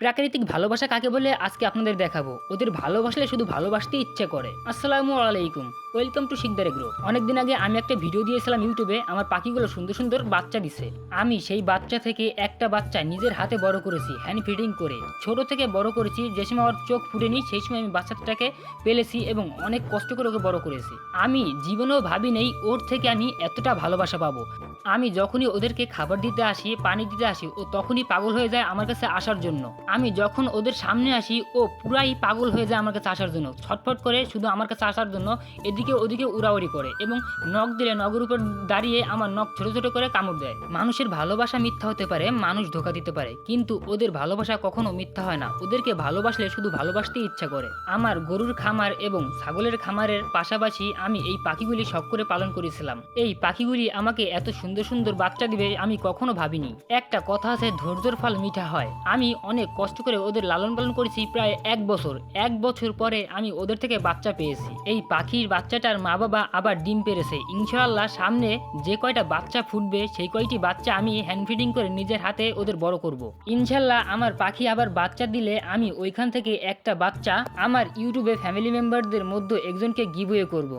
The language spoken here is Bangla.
প্রাকৃতিক ভালোবাসা কাকে বলে? আজকে আপনাদের দেখাবো। ওদের ভালোবাসলে শুধু ভালোবাসতে ইচ্ছে করে। আসসালামু আলাইকুম। Welcome to Sikder agro. অনেকদিন আগে আমি একটা ভিডিও দিয়েছিলাম ইউটিউবে, আমার পাখিগুলো সুন্দর সুন্দর বাচ্চা দিছে। আমি সেই বাচ্চা থেকে একটা বাচ্চা নিজের হাতে বড় করেছি হ্যান্ড ফিডিং করে। ছোট থেকে বড় করেছি, যে সময় আমার চোখ ফুটেনি, সেই সময় আমি বাচ্চাটাকে পেলেছি এবং অনেক কষ্ট করে ওকে বড় করেছি। আমি জীবনেও ভাবি নেই ওর থেকে আমি এতটা ভালোবাসা পাবো। আমি যখনই ওদেরকে খাবার দিতে আসি, পানি দিতে আসি, ও তখনই পাগল হয়ে যায় আমার কাছে আসার জন্য। আমি যখন ওদের সামনে আসি, ও পুরাই পাগল হয়ে যায় আমার কাছে আসার জন্য। ছটফট করে শুধু আমার কাছে আসার জন্য এদিকে ওদিকে উড়াউড়ি করে এবং নখ দিলে নগের উপর দাঁড়িয়ে আমার নখ ছোট ছোট করে কামড় দেয়। মানুষের ভালোবাসা মিথ্যা হতে পারে, মানুষ ধোকা দিতে পারে, কিন্তু ওদের ভালোবাসা কখনো মিথ্যা হয় না। ওদেরকে ভালোবাসলে শুধু ভালোবাসতে ইচ্ছা করে। আমার গরুর খামার এবং ছাগলের খামারের পাশাপাশি আমি এই পাখিগুলি শখ করে পালন করেছিলাম। এই পাখিগুলি আমাকে এত সুন্দর সুন্দর সুন্দর বাচ্চা দিবে আমি কখনো ভাবিনি। একটা কথা আছে, ধৈর্যর ফল মিঠা হয়। আমি অনেক কষ্ট করে ওদের লালন পালন করেছি প্রায় এক বছর। এক বছর পরে আমি ওদের থেকে বাচ্চা পেয়েছি। এই পাখির বাচ্চাটার মা বাবা আবার ডিম পেরেছে। ইনশাআল্লাহ সামনে যে কয়টা বাচ্চা ফুটবে, সেই কয়টি বাচ্চা আমি হ্যান্ড ফিডিং করে নিজের হাতে ওদের বড় করব। ইনশাল্লাহ আমার পাখি আবার বাচ্চা দিলে আমি ওইখান থেকে একটা বাচ্চা আমার ইউটিউবে ফ্যামিলি মেম্বারদের মধ্যে একজনকে গিভওয়ে করব।